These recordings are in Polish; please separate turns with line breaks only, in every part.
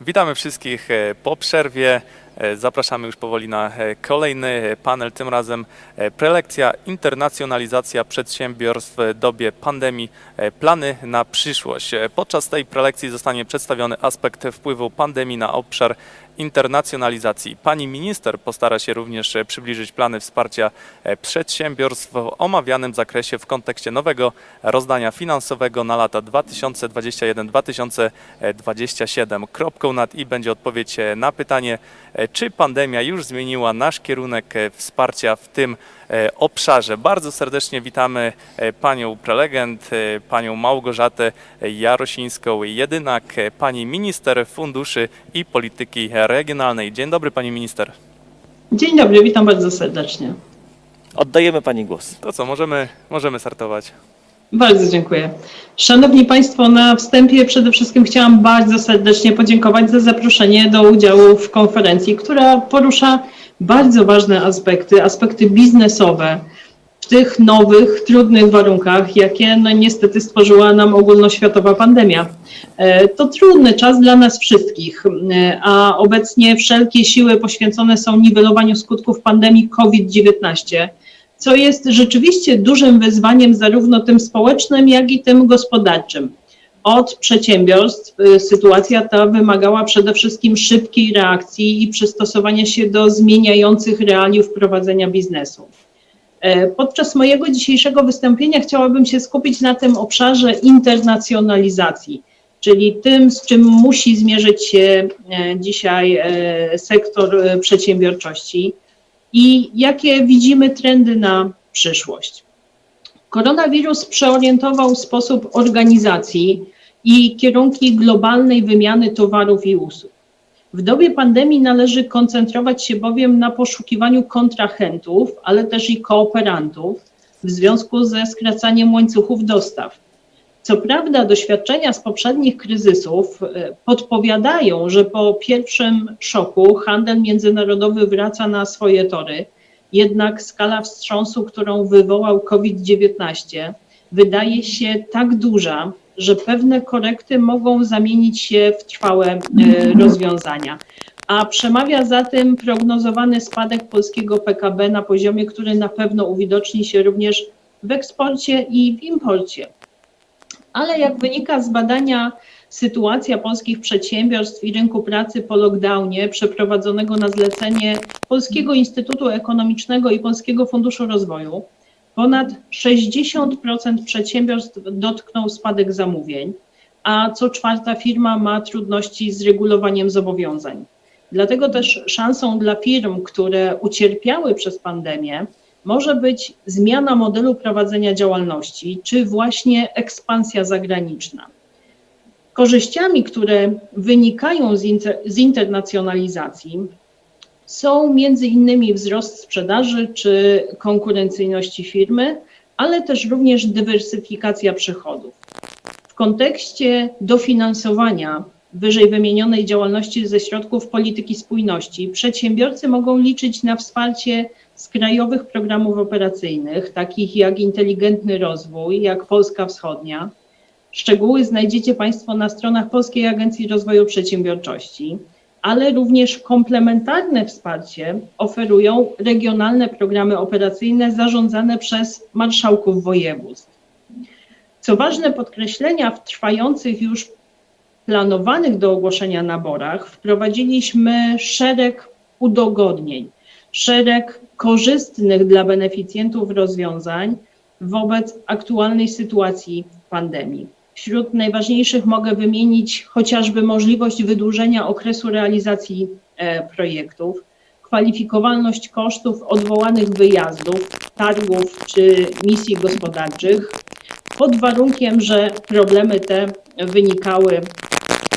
Witamy wszystkich e, po przerwie. E, Zapraszamy już powoli na e, kolejny e, panel, tym razem prelekcja Internacjonalizacja przedsiębiorstw w dobie pandemii, plany na przyszłość. Podczas tej prelekcji zostanie przedstawiony aspekt wpływu pandemii na obszar internacjonalizacji. Pani minister postara się również przybliżyć plany wsparcia przedsiębiorstw w omawianym zakresie w kontekście nowego rozdania finansowego na lata 2021-2027. Kropką nad i będzie odpowiedź na pytanie, czy pandemia już zmieniła nasz kierunek e, wsparcia w tym e, obszarze. Bardzo serdecznie witamy e, panią prelegent, panią Małgorzatę Jarosińską-Jedynak, pani minister funduszy i polityki regionalnej. Dzień dobry pani minister.
Dzień dobry, witam bardzo serdecznie.
Oddajemy Pani głos.
To co, możemy, możemy startować.
Bardzo dziękuję. Szanowni Państwo, na wstępie przede wszystkim chciałam bardzo serdecznie podziękować za zaproszenie do udziału w konferencji, która porusza bardzo ważne aspekty, aspekty biznesowe w tych nowych, trudnych warunkach, jakie no niestety stworzyła nam ogólnoświatowa pandemia. E, To trudny czas dla nas wszystkich, e, a obecnie wszelkie siły poświęcone są niwelowaniu skutków pandemii COVID-19 co jest rzeczywiście dużym wyzwaniem zarówno tym społecznym, jak i tym gospodarczym. Od przedsiębiorstw y, sytuacja ta wymagała przede wszystkim szybkiej reakcji i przystosowania się do zmieniających realiów prowadzenia biznesu. E, Podczas mojego dzisiejszego wystąpienia chciałabym się skupić na tym obszarze internacjonalizacji, czyli tym, z czym musi zmierzyć się e, dzisiaj e, sektor przedsiębiorczości i jakie widzimy trendy na przyszłość. Koronawirus przeorientował sposób organizacji i kierunki globalnej wymiany towarów i usług. W dobie pandemii należy koncentrować się bowiem na poszukiwaniu kontrahentów, ale też i kooperantów w związku ze skracaniem łańcuchów dostaw. Co prawda, doświadczenia z poprzednich kryzysów e, podpowiadają, że po pierwszym szoku handel międzynarodowy wraca na swoje tory, jednak skala wstrząsu, którą wywołał COVID-19, wydaje się tak duża, że pewne korekty mogą zamienić się w trwałe e, rozwiązania. A przemawia za tym prognozowany spadek polskiego PKB na poziomie, który na pewno uwidoczni się również w eksporcie i w imporcie ale jak wynika z badania sytuacja polskich przedsiębiorstw i rynku pracy po lockdownie przeprowadzonego na zlecenie Polskiego Instytutu Ekonomicznego i Polskiego Funduszu Rozwoju, ponad 60% przedsiębiorstw dotknął spadek zamówień, a co czwarta firma ma trudności z regulowaniem zobowiązań. Dlatego też szansą dla firm, które ucierpiały przez pandemię, może być zmiana modelu prowadzenia działalności, czy właśnie ekspansja zagraniczna. Korzyściami, które wynikają z, inter, z internacjonalizacji, są między innymi wzrost sprzedaży czy konkurencyjności firmy, ale też również dywersyfikacja przychodów. W kontekście dofinansowania wyżej wymienionej działalności ze środków polityki spójności, przedsiębiorcy mogą liczyć na wsparcie z krajowych programów operacyjnych, takich jak Inteligentny Rozwój, jak Polska Wschodnia. Szczegóły znajdziecie Państwo na stronach Polskiej Agencji Rozwoju Przedsiębiorczości, ale również komplementarne wsparcie oferują regionalne programy operacyjne zarządzane przez marszałków województw. Co ważne podkreślenia, w trwających już planowanych do ogłoszenia naborach wprowadziliśmy szereg udogodnień, szereg korzystnych dla beneficjentów rozwiązań wobec aktualnej sytuacji pandemii. Wśród najważniejszych mogę wymienić chociażby możliwość wydłużenia okresu realizacji e, projektów, kwalifikowalność kosztów odwołanych wyjazdów, targów czy misji gospodarczych, pod warunkiem, że problemy te wynikały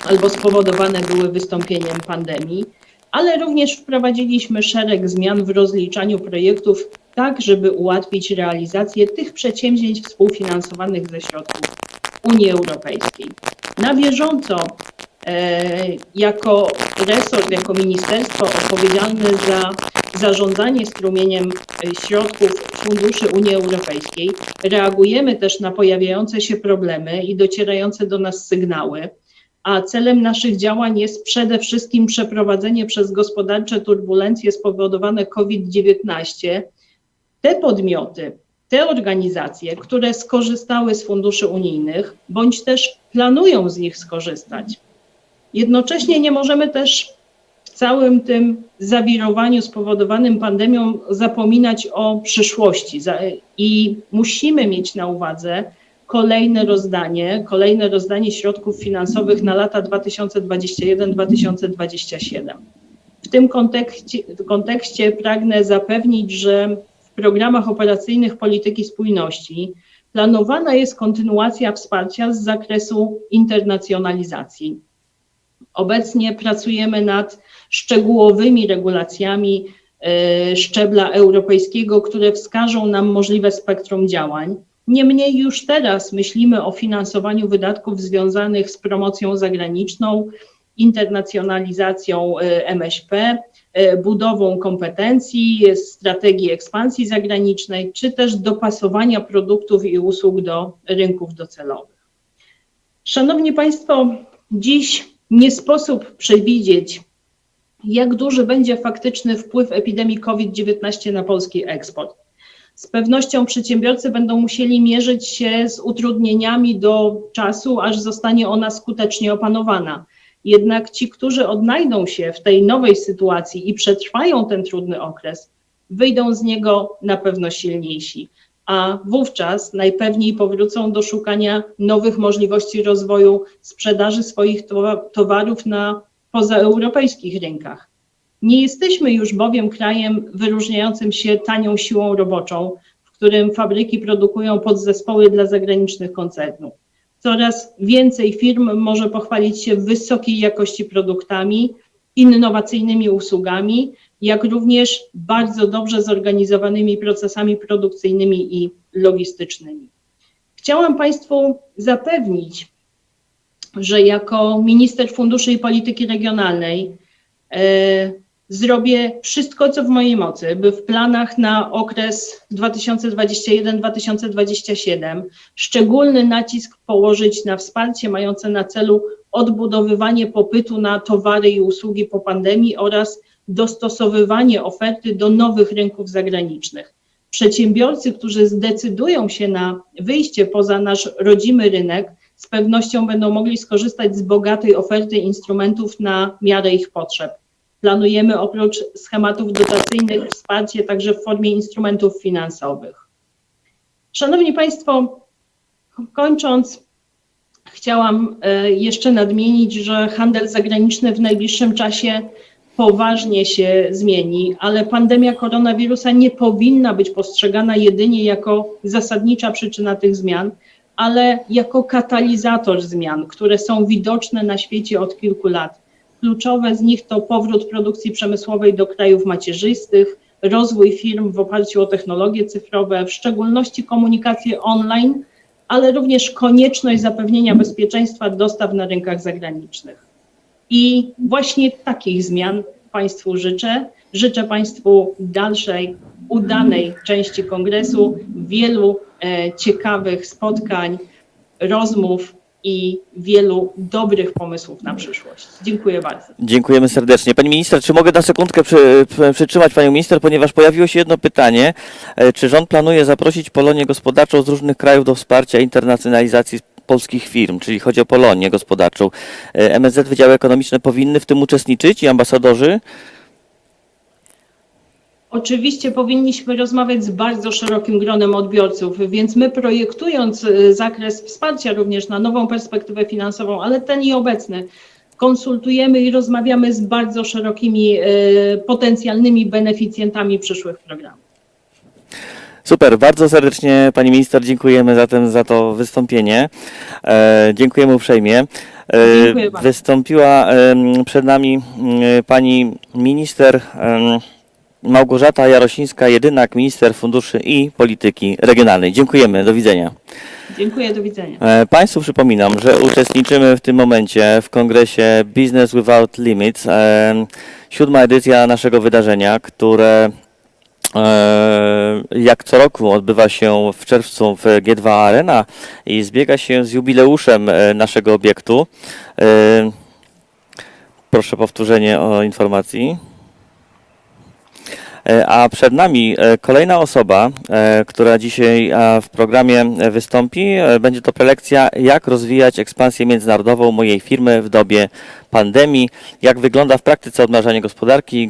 albo spowodowane były wystąpieniem pandemii, ale również wprowadziliśmy szereg zmian w rozliczaniu projektów, tak żeby ułatwić realizację tych przedsięwzięć współfinansowanych ze środków Unii Europejskiej. Na bieżąco e, jako resort, jako ministerstwo odpowiedzialne za zarządzanie strumieniem e, środków funduszy Unii Europejskiej reagujemy też na pojawiające się problemy i docierające do nas sygnały a celem naszych działań jest przede wszystkim przeprowadzenie przez gospodarcze turbulencje spowodowane COVID-19. Te podmioty, te organizacje, które skorzystały z funduszy unijnych, bądź też planują z nich skorzystać. Jednocześnie nie możemy też w całym tym zawirowaniu spowodowanym pandemią zapominać o przyszłości i musimy mieć na uwadze kolejne rozdanie, kolejne rozdanie środków finansowych na lata 2021-2027. W tym kontekście, kontekście pragnę zapewnić, że w programach operacyjnych polityki spójności planowana jest kontynuacja wsparcia z zakresu internacjonalizacji. Obecnie pracujemy nad szczegółowymi regulacjami e, szczebla europejskiego, które wskażą nam możliwe spektrum działań. Niemniej już teraz myślimy o finansowaniu wydatków związanych z promocją zagraniczną, internacjonalizacją e, MŚP, e, budową kompetencji, strategii ekspansji zagranicznej, czy też dopasowania produktów i usług do rynków docelowych. Szanowni Państwo, dziś nie sposób przewidzieć, jak duży będzie faktyczny wpływ epidemii COVID-19 na polski eksport. Z pewnością przedsiębiorcy będą musieli mierzyć się z utrudnieniami do czasu, aż zostanie ona skutecznie opanowana. Jednak ci, którzy odnajdą się w tej nowej sytuacji i przetrwają ten trudny okres, wyjdą z niego na pewno silniejsi, a wówczas najpewniej powrócą do szukania nowych możliwości rozwoju sprzedaży swoich towa- towarów na pozaeuropejskich rynkach. Nie jesteśmy już bowiem krajem wyróżniającym się tanią siłą roboczą, w którym fabryki produkują podzespoły dla zagranicznych koncernów. Coraz więcej firm może pochwalić się wysokiej jakości produktami, innowacyjnymi usługami, jak również bardzo dobrze zorganizowanymi procesami produkcyjnymi i logistycznymi. Chciałam Państwu zapewnić, że jako minister funduszy i polityki regionalnej e, zrobię wszystko, co w mojej mocy, by w planach na okres 2021-2027 szczególny nacisk położyć na wsparcie mające na celu odbudowywanie popytu na towary i usługi po pandemii oraz dostosowywanie oferty do nowych rynków zagranicznych. Przedsiębiorcy, którzy zdecydują się na wyjście poza nasz rodzimy rynek, z pewnością będą mogli skorzystać z bogatej oferty instrumentów na miarę ich potrzeb. Planujemy oprócz schematów dotacyjnych wsparcie także w formie instrumentów finansowych. Szanowni Państwo, kończąc, chciałam e, jeszcze nadmienić, że handel zagraniczny w najbliższym czasie poważnie się zmieni, ale pandemia koronawirusa nie powinna być postrzegana jedynie jako zasadnicza przyczyna tych zmian, ale jako katalizator zmian, które są widoczne na świecie od kilku lat. Kluczowe z nich to powrót produkcji przemysłowej do krajów macierzystych, rozwój firm w oparciu o technologie cyfrowe, w szczególności komunikację online, ale również konieczność zapewnienia bezpieczeństwa dostaw na rynkach zagranicznych. I właśnie takich zmian Państwu życzę. Życzę Państwu dalszej, udanej części kongresu, wielu e, ciekawych spotkań, rozmów i wielu dobrych pomysłów na przyszłość. Dziękuję bardzo.
Dziękujemy serdecznie. Pani minister, czy mogę na sekundkę przy, przy, przytrzymać panią minister, ponieważ pojawiło się jedno pytanie. E, Czy rząd planuje zaprosić Polonię gospodarczą z różnych krajów do wsparcia internacjonalizacji polskich firm, czyli chodzi o Polonię gospodarczą. E, MSZ Wydziały Ekonomiczne powinny w tym uczestniczyć i ambasadorzy?
Oczywiście powinniśmy rozmawiać z bardzo szerokim gronem odbiorców, więc my projektując y, zakres wsparcia również na nową perspektywę finansową, ale ten i obecny, konsultujemy i rozmawiamy z bardzo szerokimi y, potencjalnymi beneficjentami przyszłych programów.
Super, bardzo serdecznie pani minister dziękujemy zatem za to wystąpienie. E, dziękujemy uprzejmie. E,
Dziękuję bardzo.
wystąpiła em, przed nami mm, pani minister em, Małgorzata Jarosińska, jedynak minister funduszy i polityki regionalnej. Dziękujemy, do widzenia.
Dziękuję, do widzenia.
E, Państwu przypominam, że uczestniczymy w tym momencie w kongresie Business Without Limits. e, Siódma edycja naszego wydarzenia, które e, jak co roku odbywa się w czerwcu w G2 Arena i zbiega się z jubileuszem naszego obiektu. Proszę powtórzenie o informacji. E, A przed nami e, kolejna osoba, e, która dzisiaj w programie wystąpi. Będzie to prelekcja Jak rozwijać ekspansję międzynarodową mojej firmy w dobie pandemii, jak wygląda w praktyce odmrażanie gospodarki.